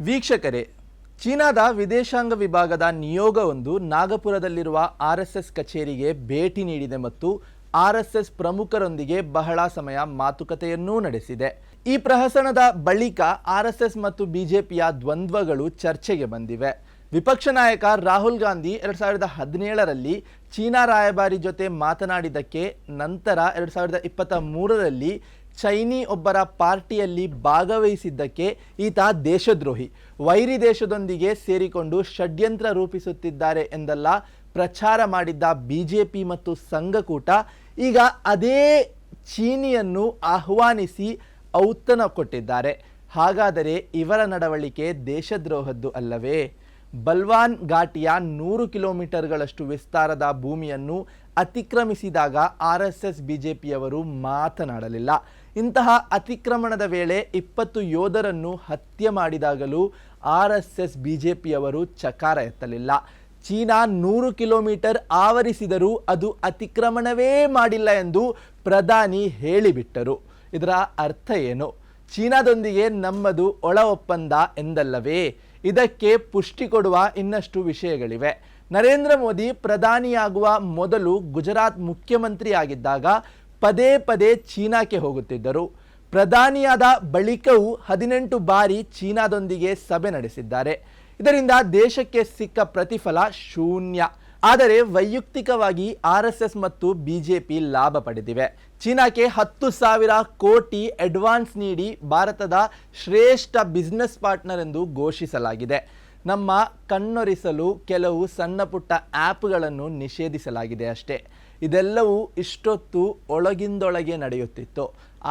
ವೀಕ್ಷಕರೇ, ಚೀನಾದ ವಿದೇಶಾಂಗ ವಿಭಾಗದ ನಿಯೋಗವೊಂದು ನಾಗಪುರದಲ್ಲಿರುವ ಆರ್ಎಸ್ಎಸ್ ಕಚೇರಿಗೆ ಭೇಟಿ ನೀಡಿದೆ ಮತ್ತು ಆರ್ಎಸ್ಎಸ್ ಪ್ರಮುಖರೊಂದಿಗೆ ಬಹಳ ಸಮಯ ಮಾತುಕತೆಯನ್ನೂ ನಡೆಸಿದೆ. ಈ ಪ್ರಹಸನದ ಬಳಿಕ ಆರ್ಎಸ್ಎಸ್ ಮತ್ತು ಬಿಜೆಪಿಯ ದ್ವಂದ್ವಗಳು ಚರ್ಚೆಗೆ ಬಂದಿವೆ. ವಿಪಕ್ಷ ನಾಯಕ ರಾಹುಲ್ ಗಾಂಧಿ ಎರಡ್ ಸಾವಿರದ ಹದಿನೇಳರಲ್ಲಿ ಚೀನಾ ರಾಯಭಾರಿ ಜೊತೆ ಮಾತನಾಡಿದ್ದಕ್ಕೆ ನಂತರ ಎರಡ್ ಸಾವಿರದ ಇಪ್ಪತ್ತ ಮೂರರಲ್ಲಿ ಚೈನಿ ಒಬ್ಬರ ಪಾರ್ಟಿಯಲ್ಲಿ ಭಾಗವಹಿಸಿದ್ದಕ್ಕೆ ಈತ ದೇಶದ್ರೋಹಿ. ವೈರಿ ದೇಶದೊಂದಿಗೆ ಸೇರಿಕೊಂಡು ಷಡ್ಯಂತ್ರ ರೂಪಿಸುತ್ತಿದ್ದಾರೆ ಎಂದಲ್ಲ, ಪ್ರಚಾರ ಮಾಡಿದ್ದ ಬಿಜೆಪಿ ಮತ್ತು ಸಂಘಕೂಟ ಈಗ ಅದೇ ಚೀನಿಯನ್ನು ಆಹ್ವಾನಿಸಿ ಔತಣ ಕೊಟ್ಟಿದ್ದಾರೆ. ಹಾಗಾದರೆ ಇವರ ನಡವಳಿಕೆ ದೇಶದ್ರೋಹದ್ದು ಅಲ್ಲವೇ? ಬಲ್ವಾನ್ ಘಾಟಿಯ ನೂರು ಕಿಲೋಮೀಟರ್ಗಳಷ್ಟು ವಿಸ್ತಾರದ ಭೂಮಿಯನ್ನು ಅತಿಕ್ರಮಿಸಿದಾಗ ಆರ್ ಎಸ್ ಎಸ್ ಬಿಜೆಪಿಯವರು ಮಾತನಾಡಲಿಲ್ಲ. ಇಂತಹ ಅತಿಕ್ರಮಣದ ವೇಳೆ ಇಪ್ಪತ್ತು ಯೋಧರನ್ನು ಹತ್ಯೆ ಮಾಡಿದಾಗಲೂ ಆರ್ ಎಸ್ ಎಸ್ ಬಿಜೆಪಿಯವರು ಚಕಾರ ಎತ್ತಲಿಲ್ಲ. ಚೀನಾ ನೂರು ಕಿಲೋಮೀಟರ್ ಆವರಿಸಿದರೂ ಅದು ಅತಿಕ್ರಮಣವೇ ಮಾಡಿಲ್ಲ ಎಂದು ಪ್ರಧಾನಿ ಹೇಳಿಬಿಟ್ಟರು. ಇದರ ಅರ್ಥ ಏನು? ಚೀನಾದೊಂದಿಗೆ ನಮ್ಮದು ಒಳ ಒಪ್ಪಂದ ಎಂದಲ್ಲವೇ? ಇದಕ್ಕೆ ಪುಷ್ಟಿ ಕೊಡುವ ಇನ್ನಷ್ಟು ವಿಷಯಗಳಿವೆ. ನರೇಂದ್ರ ಮೋದಿ ಪ್ರಧಾನಿಯಾಗುವ ಮೊದಲು ಗುಜರಾತ್ ಮುಖ್ಯಮಂತ್ರಿ ಆಗಿದ್ದಾಗ ಪದೇ ಪದೇ ಚೀನಾಕ್ಕೆ ಹೋಗುತ್ತಿದ್ದರು. ಪ್ರಧಾನಿಯಾದ ಬಳಿಕವೂ ಹದಿನೆಂಟು ಬಾರಿ ಚೀನಾದೊಂದಿಗೆ ಸಭೆ ನಡೆಸಿದ್ದಾರೆ. ಇದರಿಂದ ದೇಶಕ್ಕೆ ಸಿಕ್ಕ ಪ್ರತಿಫಲ ಶೂನ್ಯ. ಆದರೆ ವೈಯಕ್ತಿಕವಾಗಿ ಆರ್ ಮತ್ತು ಬಿಜೆಪಿ ಲಾಭ ಪಡೆದಿವೆ. ಚೀನಾಕ್ಕೆ ಹತ್ತು ಸಾವಿರ ಕೋಟಿ ಅಡ್ವಾನ್ಸ್ ನೀಡಿ ಭಾರತದ ಶ್ರೇಷ್ಠ ಬಿಸ್ನೆಸ್ ಪಾರ್ಟ್ನರ್ ಎಂದು ಘೋಷಿಸಲಾಗಿದೆ. ನಮ್ಮ ಕಣ್ಣೊರಿಸಲು ಕೆಲವು ಸಣ್ಣ ಪುಟ್ಟ ಆ್ಯಪ್ಗಳನ್ನು ನಿಷೇಧಿಸಲಾಗಿದೆ ಅಷ್ಟೇ. ಇದೆಲ್ಲವೂ ಇಷ್ಟೊತ್ತು ಒಳಗಿಂದೊಳಗೆ ನಡೆಯುತ್ತಿತ್ತು.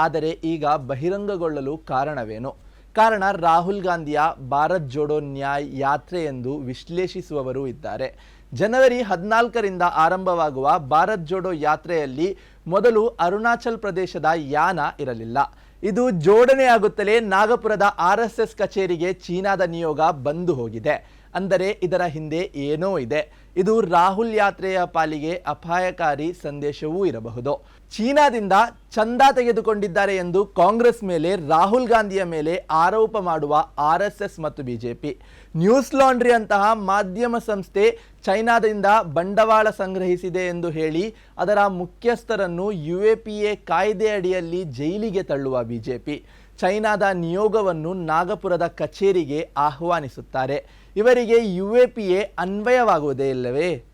ಆದರೆ ಈಗ ಬಹಿರಂಗಗೊಳ್ಳಲು ಕಾರಣವೇನು? ಕಾರಣ ರಾಹುಲ್ ಗಾಂಧಿಯ ಭಾರತ್ ಜೋಡೋ ನ್ಯಾಯ್ ಯಾತ್ರೆ ಎಂದು ವಿಶ್ಲೇಷಿಸುವವರು ಇದ್ದಾರೆ. ಜನವರಿ ಹದಿನಾಲ್ಕರಿಂದ ಆರಂಭವಾಗುವ ಭಾರತ್ ಜೋಡೋ ಯಾತ್ರೆಯಲ್ಲಿ ಮೊದಲು ಅರುಣಾಚಲ್ ಪ್ರದೇಶದ ಯಾನ ಇರಲಿಲ್ಲ. ಇದು ಜೋಡಣೆಯಾಗುತ್ತಲೇ ನಾಗಪುರದ ಆರ್ ಕಚೇರಿಗೆ ಚೀನಾದ ನಿಯೋಗ ಬಂದು ಹೋಗಿದೆ. ಅಂದರೆ ಇದರ ಹಿಂದೆ ಏನೋ ಇದೆ. ಇದು ರಾಹುಲ್ ಯಾತ್ರೆಯ ಪಾಲಿಗೆ ಅಪಾಯಕಾರಿ ಸಂದೇಶವೂ ಇರಬಹುದು. ಚೀನಾದಿಂದ ಚಂದ ತೆಗೆದುಕೊಂಡಿದ್ದಾರೆ ಎಂದು ಕಾಂಗ್ರೆಸ್ ಮೇಲೆ, ರಾಹುಲ್ ಗಾಂಧಿಯ ಮೇಲೆ ಆರೋಪ ಮಾಡುವ ಆರ್ ಎಸ್ ಎಸ್ ಮತ್ತು ಬಿಜೆಪಿ ನ್ಯೂಸ್ ಲಾಂಡ್ರಿ ಅಂತಹ ಮಾಧ್ಯಮ ಸಂಸ್ಥೆ ಚೈನಾದಿಂದ ಬಂಡವಾಳ ಸಂಗ್ರಹಿಸಿದೆ ಎಂದು ಹೇಳಿ, ಅದರ ಮುಖ್ಯಸ್ಥರನ್ನು ಯು ಎ ಪಿ ಎ ಕಾಯ್ದೆ ಅಡಿಯಲ್ಲಿ ಜೈಲಿಗೆ ತಳ್ಳುವ ಬಿಜೆಪಿ ಚೈನಾದ ನಿಯೋಗವನ್ನು ನಾಗಪುರದ ಕಚೇರಿಗೆ ಆಹ್ವಾನಿಸುತ್ತಾರೆ. ಇವರಿಗೆ ಯು ಎ ಪಿ ಎ ಅನ್ವಯವಾಗುವುದೇ ಇಲ್ಲವೇ?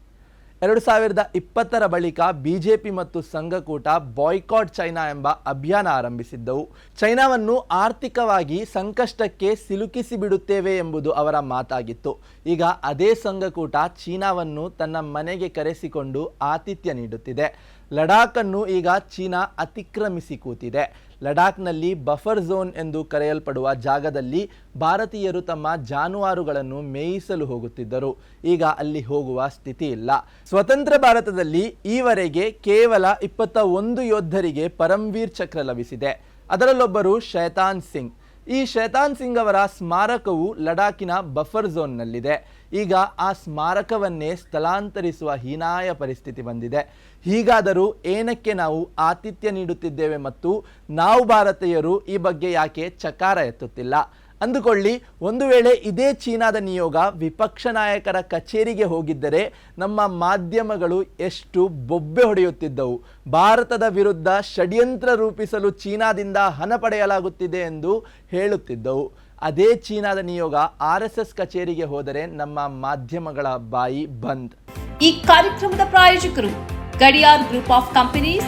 ಎರಡು ಸಾವಿರದ ಇಪ್ಪತ್ತರ ಬಳಿಕ ಬಿಜೆಪಿ ಮತ್ತು ಸಂಘಕೂಟ ಬಾಯ್ಕಾಟ್ ಚೈನಾ ಎಂಬ ಅಭಿಯಾನ ಆರಂಭಿಸಿದ್ದವು. ಚೈನಾವನ್ನು ಆರ್ಥಿಕವಾಗಿ ಸಂಕಷ್ಟಕ್ಕೆ ಸಿಲುಕಿಸಿ ಬಿಡುತ್ತೇವೆ ಎಂಬುದು ಅವರ ಮಾತಾಗಿತ್ತು. ಈಗ ಅದೇ ಸಂಘಕೂಟ ಚೀನಾವನ್ನು ತನ್ನ ಮನೆಗೆ ಕರೆಸಿಕೊಂಡು ಆತಿಥ್ಯ ನೀಡುತ್ತಿದೆ. ಲಡಾಖನ್ನು ಈಗ ಚೀನಾ ಅತಿಕ್ರಮಿಸಿ ಕೂತಿದೆ. ಲಡಾಖ್ನಲ್ಲಿ ಬಫರ್ ಝೋನ್ ಎಂದು ಕರೆಯಲ್ಪಡುವ ಜಾಗದಲ್ಲಿ ಭಾರತೀಯರು ತಮ್ಮ ಜಾನುವಾರುಗಳನ್ನು ಮೇಯಿಸಲು ಹೋಗುತ್ತಿದ್ದರು. ಈಗ ಅಲ್ಲಿ ಹೋಗುವ ಸ್ಥಿತಿ ಇಲ್ಲ ಸ್ವತಂತ್ರ ಭಾರತದಲ್ಲಿ ಈವರೆಗೆ ಕೇವಲ ಇಪ್ಪತ್ತ ಒಂದು ಯೋಧರಿಗೆ ಪರಮ್ವೀರ್ ಚಕ್ರ ಲಭಿಸಿದೆ. ಅದರಲ್ಲೊಬ್ಬರು ಶೈತಾನ್ ಸಿಂಗ್. ಈ ಶೈತಾನ್ ಸಿಂಗ್ ಅವರ ಸ್ಮಾರಕವು ಲಡಾಖಿನ ಬಫರ್ ಝೋನ್ನಲ್ಲಿದೆ. ಈಗ ಆ ಸ್ಮಾರಕವನ್ನೇ ಸ್ಥಳಾಂತರಿಸುವ ಹೀನಾಯ ಪರಿಸ್ಥಿತಿ ಬಂದಿದೆ. ಹೀಗಾದರೂ ಏನಕ್ಕೆ ನಾವು ಆತಿಥ್ಯ ನೀಡುತ್ತಿದ್ದೇವೆ ಮತ್ತು ನಾವು ಭಾರತೀಯರು ಈ ಬಗ್ಗೆ ಯಾಕೆ ಚಕಾರ ಎತ್ತುತ್ತಿಲ್ಲ? ಅಂದುಕೊಳ್ಳಿ, ಒಂದು ವೇಳೆ ಇದೇ ಚೀನಾದ ನಿಯೋಗ ವಿಪಕ್ಷ ನಾಯಕರ ಕಚೇರಿಗೆ ಹೋಗಿದ್ದರೆ ನಮ್ಮ ಮಾಧ್ಯಮಗಳು ಎಷ್ಟು ಬೊಬ್ಬೆ ಹೊಡೆಯುತ್ತಿದ್ದವು. ಭಾರತದ ವಿರುದ್ಧ ಷಡ್ಯಂತ್ರ ರೂಪಿಸಲು ಚೀನಾದಿಂದ ಹಣ ಪಡೆಯಲಾಗುತ್ತಿದೆ ಎಂದು ಹೇಳುತ್ತಿದ್ದವು. ಅದೇ ಚೀನಾದ ನಿಯೋಗ ಆರ್ ಎಸ್ ಎಸ್ ಕಚೇರಿಗೆ ಹೋದರೆ ನಮ್ಮ ಮಾಧ್ಯಮಗಳ ಬಾಯಿ ಬಂದ್. ಈ ಕಾರ್ಯಕ್ರಮದ ಪ್ರಾಯೋಜಕರು Gadiar Group of Companies